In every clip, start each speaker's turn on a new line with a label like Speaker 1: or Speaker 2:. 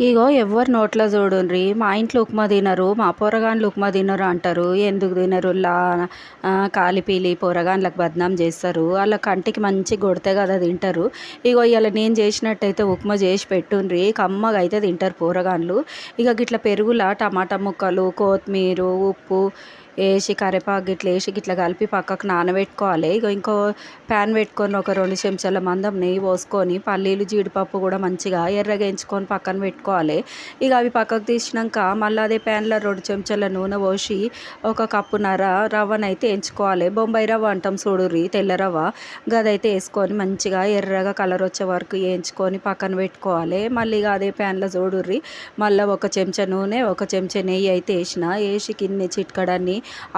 Speaker 1: ఇగో ఎవ్వరు నోట్లో చూడుండ్రి. మా ఇంట్లో ఉప్మా తినరు మా పోరగాన్లు ఉప్మా తినరు అంటారు. ఎందుకు తినరు? లా కాలిపీలి పోరగాన్లకు బద్నాం చేస్తారు. వాళ్ళ కంటికి మంచి కొడితే కదా తింటారు. ఇగో ఇవాళ నేను చేసినట్టయితే ఉప్మా చేసి పెట్టుండ్రి. కమ్మగా అయితే తింటారు పోరగాన్లు. ఇక గిట్ల పెరుగులా టమాటా ముక్కలు కొత్తిమీర ఉప్పు వేసి కరివేపాకు గిట్ల వేసి గిట్ల కలిపి పక్కకు నానబెట్టుకోవాలి. ఇక ఇంకో ప్యాన్ పెట్టుకొని ఒక రెండు చెంచాల మందం నెయ్యి పోసుకొని పల్లీలు జీడిపప్పు కూడా మంచిగా ఎర్రగా ఎంచుకొని పక్కన పెట్టుకోవాలి పెట్టుకోవాలి ఇక అవి పక్కకు తీసినాక మళ్ళీ అదే ప్యాన్లో రెండు చెంచాల నూనె పోసి ఒక కప్పున్నర రవ్వనైతే ఎంచుకోవాలి. బొంబాయి రవ్వ అంటాం చూడుర్రి తెల్ల రవ్వ. గదైతే వేసుకొని మంచిగా ఎర్రగా కలర్ వచ్చే వరకు వేయించుకొని పక్కన పెట్టుకోవాలి. మళ్ళీ ఇక అదే ప్యాన్లో చూడుర్రి మళ్ళీ ఒక చెంచా నూనె ఒక చెంచా నెయ్యి అయితే వేసిన. వేసి కిన్ని చిట్కడాన్ని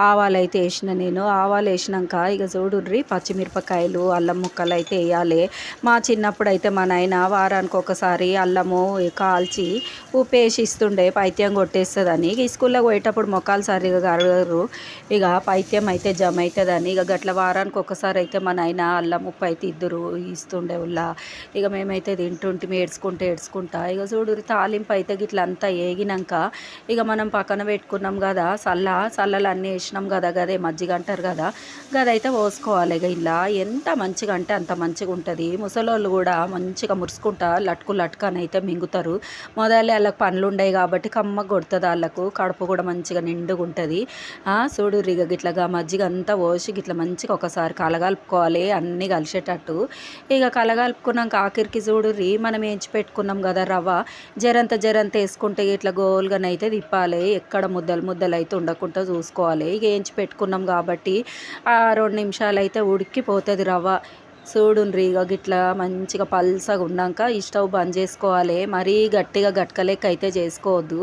Speaker 1: ఆవాలు అయితే వేసిన నేను. ఆవాలు వేసినాక ఇక చూడుర్రి పచ్చిమిరపకాయలు అల్లం ముక్కలు అయితే వేయాలి. మా చిన్నప్పుడు అయితే మా నాయన వారానికి ఒకసారి అల్లము కాల్చి ఉప్పు వేసి ఇస్తుండే పైత్యం కొట్టేస్తుందని. ఇక స్కూల్లో పోయేటప్పుడు మొక్కలు సరిగా కరగరు. ఇక పైత్యం అయితే జమ అవుతుందని ఇక గట్ల వారానికి ఒకసారి అయితే మా నాయన అల్లం ఉప్పు అయితే ఇద్దరు ఇస్తుండే ఉల్ల ఇక మేమైతే తింటుంటే ఏడ్చుకుంటే ఏడ్చుకుంటా. ఇక చూడు తాలింపు అయితే గిట్ల అంతా వేగినాక ఇక మనం పక్కన పెట్టుకున్నాం కదా చల్ల చల్లలు అన్నీ వేసినాం కదా గదే మజ్జిగ అంటారు కదా గదైతే పోసుకోవాలి ఇక ఇలా ఎంత మంచిగా అంటే అంత మంచిగా ఉంటుంది. ముసలోళ్ళు కూడా మంచిగా మురుసుకుంటా లట్కు లట్కని అయితే మింగుతారు. మొదలు వాళ్ళకి పనులు ఉండవు కాబట్టి కమ్మ కొడుతుంది వాళ్ళకు. కడుపు కూడా మంచిగా నిండుగా ఉంటుంది చూడు ఇక గిట్లగా మజ్జిగ అంతా పోసి గిట్ల మంచిగా ఒకసారి కలగలుపుకోవాలి. అన్నీ కలిసేటట్టు. ఇక కలగలుపుకున్నాక ఆఖరికి చూడు మనం వేయించి పెట్టుకున్నాం కదా రవ్వ. జరంత జరంత వేసుకుంటే ఇట్లా గోల్గానైతే తిప్పాలి. ఎక్కడ ముద్దలు ముద్దలు అయితే ఉండకుండా చూసుకోవాలి. ఇక వేయించి పెట్టుకున్నాం కాబట్టి ఆ రెండు నిమిషాలు అయితే ఉడికిపోతుంది రవ్వ. చూడుండ్రి ఇక గిట్లా మంచిగా పల్సగా ఉన్నాక ఈ స్టవ్ బంద్ చేసుకోవాలి. మరీ గట్టిగా గట్కలెక్క అయితే చేసుకోవద్దు.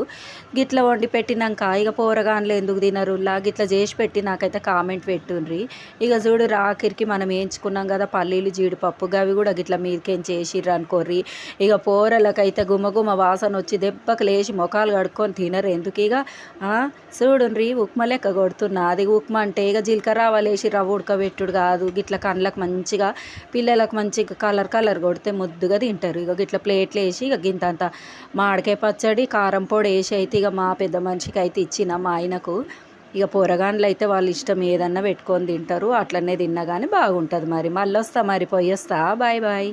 Speaker 1: గిట్ల వండి పెట్టినాక ఇక పోరగాన్లు ఎందుకు తినరులా గిట్ల చేసి పెట్టి నాకైతే కామెంట్ పెట్టుండ్రి. ఇక చూడు రాకిరికి మనం వేయించుకున్నాం కదా పల్లీలు జీడిపప్పు అవి కూడా గిట్ల మీదకేం చేసిర్రు అనుకోర్రి. ఇక పోరలకైతే గుమగుమ వాసన వచ్చి దెబ్బకు లేచి ముఖాలు కడుక్కొని తినరు ఎందుకు ఇక? చూడుండ్రి ఉప్మా లెక్క కొడుతున్నా. అది ఉప్మా అంటే ఇక జీలకర్ర వేసి రవ్వ ఉడకబెట్టుడు కాదు. గిట్ల కండ్లకు మంచిగా పిల్లలకు మంచిగా కలర్ కలర్ కొడితే ముద్దుగా తింటారు. ఇక ఇట్లా ప్లేట్లు వేసి ఇక గింత అంత మామిడికాయ పచ్చడి కారం పొడి వేసి అయితే ఇక మా పెద్ద మనిషికి అయితే ఇచ్చిన మా ఆయనకు. ఇక పొరగాన్లు అయితే వాళ్ళ ఇష్టం ఏదన్నా పెట్టుకొని తింటారు. అట్లనే తిన్నా కానీ బాగుంటుంది మరి. మళ్ళీ వస్తా మరి పోయి వస్తా. Bye bye.